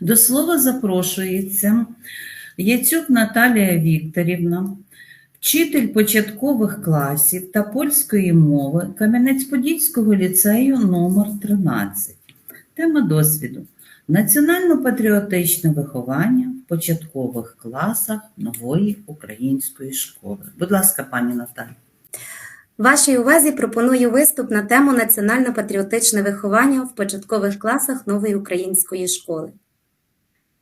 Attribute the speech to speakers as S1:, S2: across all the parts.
S1: До слова запрошується Яцюк Наталія Вікторівна, вчитель початкових класів та польської мови Кам'янець-Подільського ліцею номер 13 Тема досвіду Національно-патріотичне виховання в початкових класах нової української школи. Будь ласка, пані Наталі.
S2: Вашій увазі пропоную виступ на тему національно-патріотичне виховання в початкових класах нової української школи.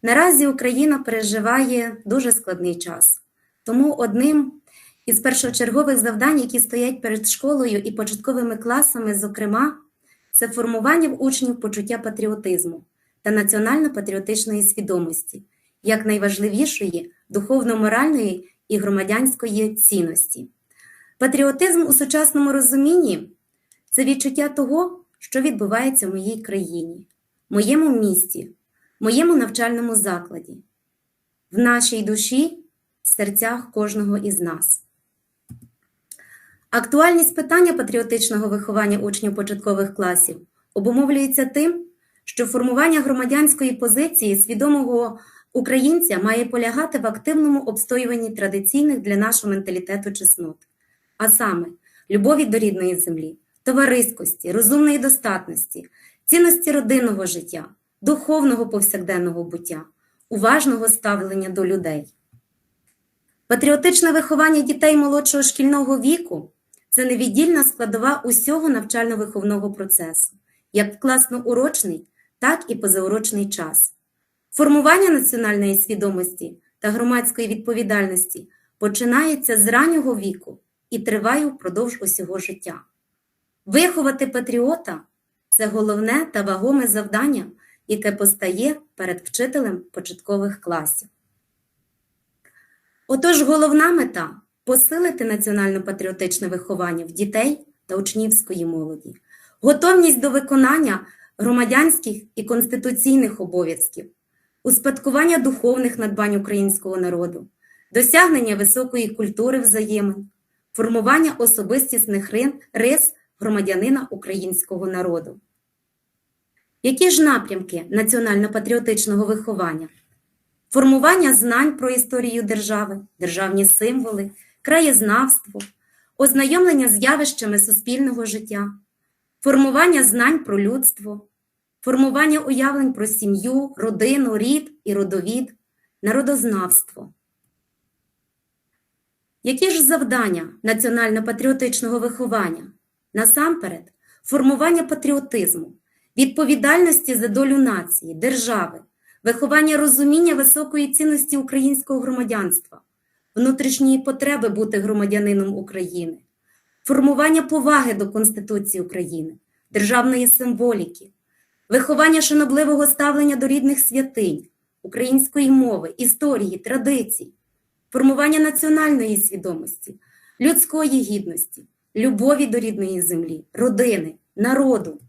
S2: Наразі Україна переживає дуже складний час, тому одним із першочергових завдань, які стоять перед школою і початковими класами, зокрема, це формування в учнів почуття патріотизму та національно-патріотичної свідомості, як найважливішої духовно-моральної і громадянської цінності. Патріотизм у сучасному розумінні це відчуття того, що відбувається в моїй країні, моєму місті, моєму навчальному закладі, в нашій душі, в серцях кожного із нас. Актуальність питання патріотичного виховання учнів початкових класів обумовлюється тим, що формування громадянської позиції свідомого українця має полягати в активному обстоюванні традиційних для нашого менталітету чеснот а саме любові до рідної землі, товариськості, розумної достатності, цінності родинного життя, духовного повсякденного буття, уважного ставлення до людей. Патріотичне виховання дітей молодшого шкільного віку це невіддільна складова усього навчально-виховного процесу, як в класно-урочний, так і позаурочний час. Формування національної свідомості та громадської відповідальності починається з раннього віку і триває впродовж усього життя. Виховати патріота це головне та вагоме завдання, яке постає перед вчителем початкових класів. Отож, головна мета посилити національно-патріотичне виховання в дітей та учнівської молоді, готовність до виконання громадянських і конституційних обов'язків, успадкування духовних надбань українського народу, досягнення високої культури взаємин формування особистісних рис громадянина українського народу. Які ж напрямки національно-патріотичного виховання? Формування знань про історію держави, державні символи, краєзнавство, ознайомлення з явищами суспільного життя, формування знань про людство, формування уявлень про сім'ю, родину, рід і родовід, народознавство. Які ж завдання національно-патріотичного виховання? Насамперед, формування патріотизму, відповідальності за долю нації, держави, виховання розуміння високої цінності українського громадянства, внутрішньої потреби бути громадянином України, формування поваги до Конституції України, державної символіки, виховання шанобливого ставлення до рідних святинь, української мови, історії, традицій формування національної свідомості, людської гідності, любові до рідної землі, родини, народу,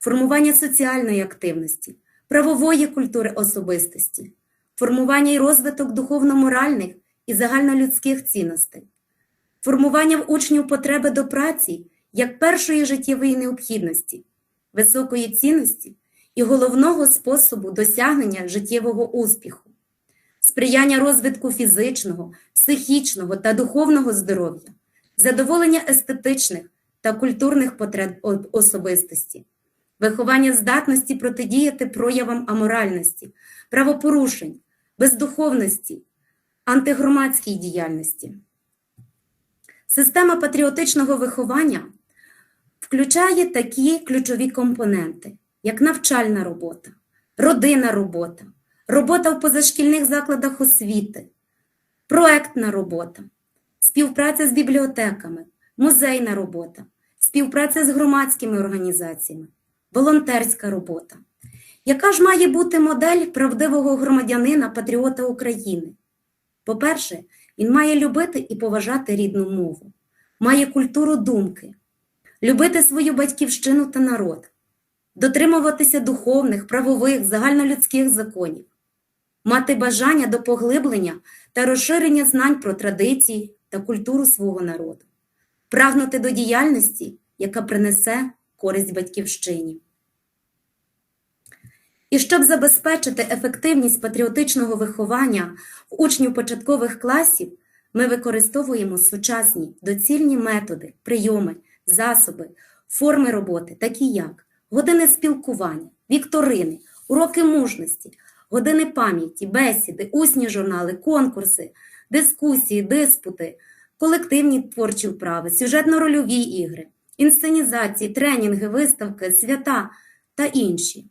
S2: формування соціальної активності, правової культури особистості, формування і розвиток духовно-моральних і загальнолюдських цінностей, формування в учнів потреби до праці як першої життєвої необхідності, високої цінності і головного способу досягнення життєвого успіху сприяння розвитку фізичного, психічного та духовного здоров'я, задоволення естетичних та культурних потреб особистості, виховання здатності протидіяти проявам аморальності, правопорушень, бездуховності, антигромадській діяльності. Система патріотичного виховання включає такі ключові компоненти, як навчальна робота, родинна робота, робота в позашкільних закладах освіти, проектна робота, співпраця з бібліотеками, музейна робота, співпраця з громадськими організаціями, волонтерська робота. Яка ж має бути модель правдивого громадянина патріота України? По-перше, він має любити і поважати рідну мову, має культуру думки, любити свою батьківщину та народ, дотримуватися духовних, правових, загальнолюдських законів, мати бажання до поглиблення та розширення знань про традиції та культуру свого народу, прагнути до діяльності, яка принесе користь батьківщині. І щоб забезпечити ефективність патріотичного виховання в учнів початкових класів, ми використовуємо сучасні доцільні методи, прийоми, засоби, форми роботи, такі як години спілкування, вікторини, уроки мужності, години пам'яті, бесіди, усні журнали, конкурси, дискусії, диспути, колективні творчі вправи, сюжетно-рольові ігри, інсценізації, тренінги, виставки, свята та інші.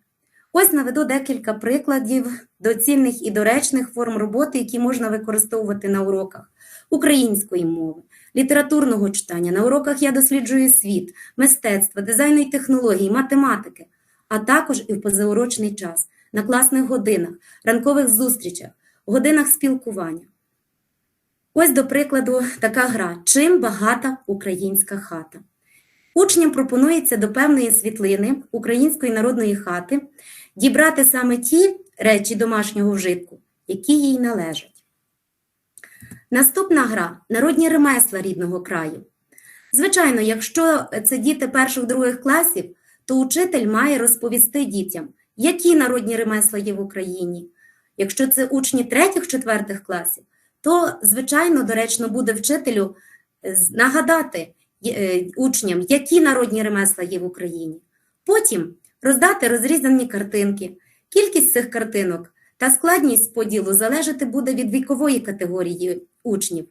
S2: Ось наведу декілька прикладів доцільних і доречних форм роботи, які можна використовувати на уроках української мови, літературного читання, на уроках я досліджую світ, мистецтва, дизайну і технологій, математики, а також і в позаурочний час, на класних годинах, ранкових зустрічах, годинах спілкування. Ось, до прикладу, така гра Чим багата українська хата. Учням пропонується до певної світлини української народної хати дібрати саме ті речі домашнього вжитку, які їй належать. Наступна гра народні ремесла рідного краю. Звичайно, якщо це діти перших-других класів, то учитель має розповісти дітям, які народні ремесла є в Україні. Якщо це учні третіх-четвертих класів, то, звичайно, доречно буде вчителю е, нагадати е, учням, які народні ремесла є в Україні. Потім роздати розрізані картинки. Кількість цих картинок та складність поділу залежати буде від вікової категорії учнів.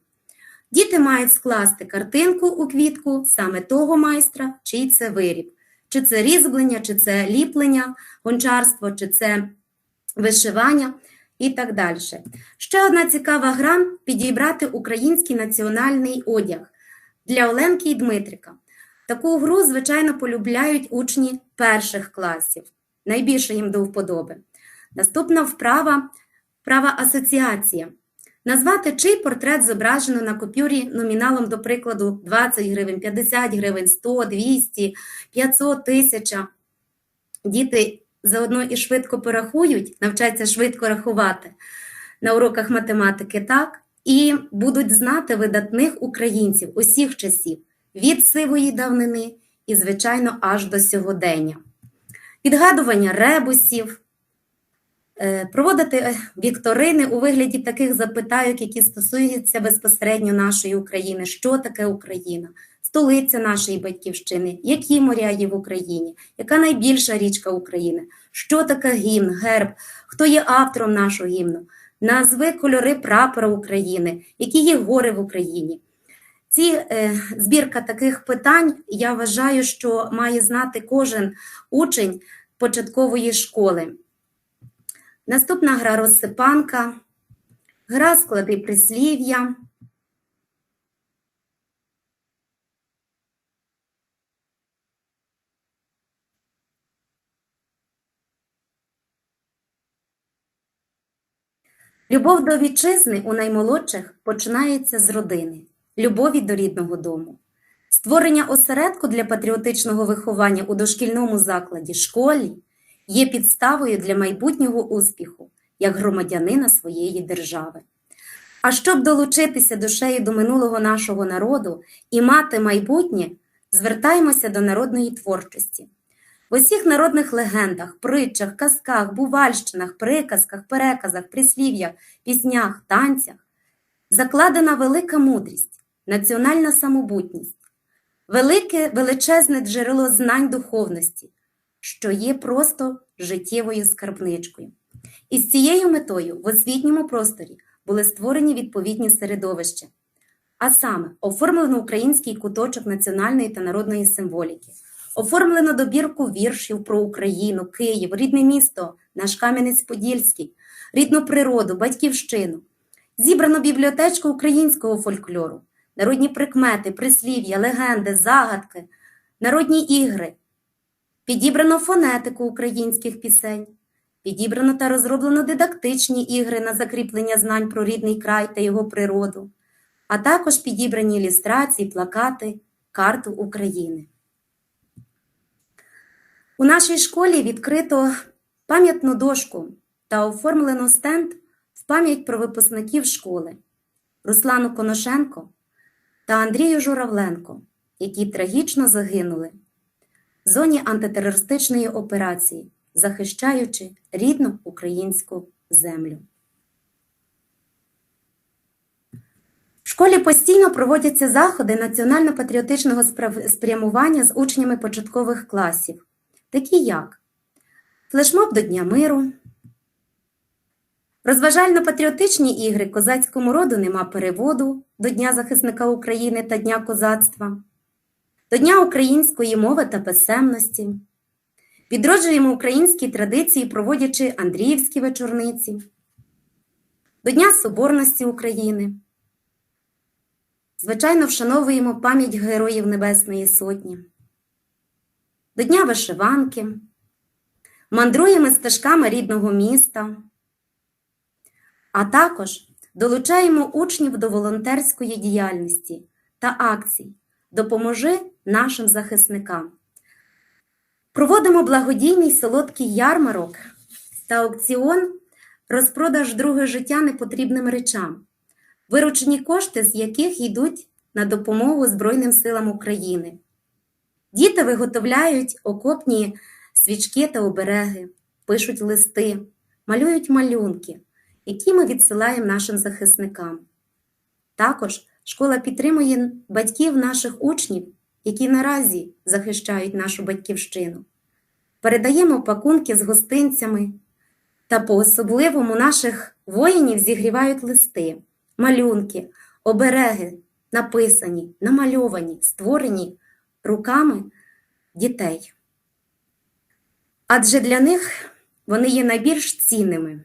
S2: Діти мають скласти картинку у квітку саме того майстра, чий це виріб. Чи це різьблення, чи це ліплення, гончарство, чи це вишивання і так далі. Ще одна цікава гра підібрати український національний одяг для Оленки і Дмитрика. Таку гру, звичайно, полюбляють учні перших класів. Найбільше їм до вподоби. Наступна вправа вправа асоціація. Назвати чий портрет зображено на купюрі номіналом, до прикладу, 20 гривень, 50 гривень, 100, 200, 500, 1000. Діти заодно і швидко порахують, навчаться швидко рахувати на уроках математики, так, і будуть знати видатних українців усіх часів, від сивої давнини і, звичайно, аж до сьогодення. Відгадування ребусів, е, проводити е, вікторини у вигляді таких запитайок, які стосуються безпосередньо нашої України. Що таке Україна? Столиця нашої батьківщини, які моря є в Україні, яка найбільша річка України, що таке гімн, герб, хто є автором нашого гімну, назви кольори прапора України, які є гори в Україні. Ці е, збірка таких питань я вважаю, що має знати кожен учень початкової школи. Наступна гра розсипанка, гра склади прислів'я. Любов до вітчизни у наймолодших починається з родини, любові до рідного дому. Створення осередку для патріотичного виховання у дошкільному закладі школі є підставою для майбутнього успіху як громадянина своєї держави. А щоб долучитися душею до минулого нашого народу і мати майбутнє, звертаємося до народної творчості. В усіх народних легендах, притчах, казках, бувальщинах, приказках, переказах, прислів'ях, піснях, танцях закладена велика мудрість, національна самобутність, велике величезне джерело знань духовності, що є просто життєвою скарбничкою. І з цією метою в освітньому просторі були створені відповідні середовища, а саме оформлено український куточок національної та народної символіки, оформлено добірку віршів про Україну, Київ, рідне місто, наш Кам'янець-Подільський, рідну природу, батьківщину. Зібрано бібліотечку українського фольклору, народні прикмети, прислів'я, легенди, загадки, народні ігри. Підібрано фонетику українських пісень, підібрано та розроблено дидактичні ігри на закріплення знань про рідний край та його природу, а також підібрані ілюстрації, плакати, карту України. У нашій школі відкрито пам'ятну дошку та оформлено стенд в пам'ять про випускників школи Руслану Коношенко та Андрію Журавленко, які трагічно загинули в зоні антитерористичної операції захищаючи рідну українську землю. В школі постійно проводяться заходи національно-патріотичного спрямування з учнями початкових класів, такі як флешмоб до Дня миру, розважально-патріотичні ігри козацькому роду нема переводу до Дня захисника України та Дня козацтва, до Дня української мови та писемності. Відроджуємо українські традиції, проводячи Андріївські вечорниці, до Дня Соборності України. Звичайно, вшановуємо пам'ять Героїв Небесної Сотні, до Дня вишиванки, мандруємо стежками рідного міста, а також долучаємо учнів до волонтерської діяльності та акцій Допоможи нашим захисникам. Проводимо благодійний солодкий ярмарок та аукціон розпродаж друге життя непотрібним речам, виручені кошти з яких йдуть на допомогу Збройним силам України. Діти виготовляють окопні свічки та обереги, пишуть листи, малюють малюнки, які ми відсилаємо нашим захисникам. Також школа підтримує батьків наших учнів, які наразі захищають нашу батьківщину. Передаємо пакунки з гостинцями та по-особливому наших воїнів зігрівають листи, малюнки, обереги, написані, намальовані, створені руками дітей. Адже для них вони є найбільш цінними,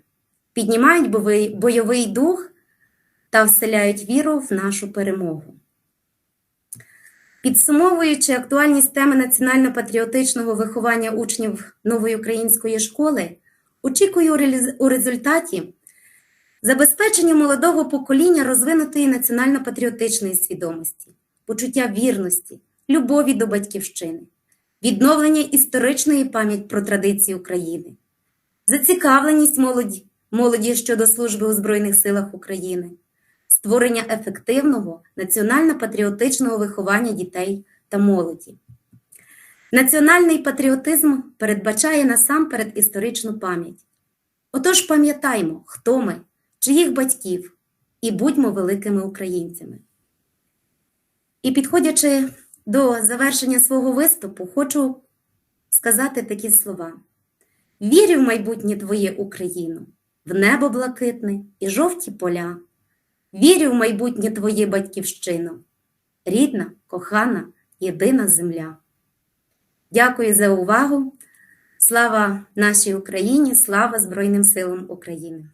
S2: піднімають бойовий- дух та вселяють віру в нашу перемогу. Підсумовуючи актуальність теми національно-патріотичного виховання учнів нової української школи, очікую у результаті забезпечення молодого покоління розвинутої національно-патріотичної свідомості, почуття вірності, любові до батьківщини, відновлення історичної пам'яті про традиції України, зацікавленість молоді, молоді щодо служби у Збройних силах України створення ефективного національно-патріотичного виховання дітей та молоді. Національний патріотизм передбачає насамперед історичну пам'ять. Отож пам'ятаймо, хто ми, чиїх батьків, і будьмо великими українцями. І підходячи до завершення свого виступу, хочу сказати такі слова: Вірю в майбутнє твоє Україну, в небо блакитне і жовті поля. Вірю в майбутнє твоє батьківщино, рідна, кохана, єдина земля. Дякую за увагу. Слава нашій Україні, слава Збройним силам України!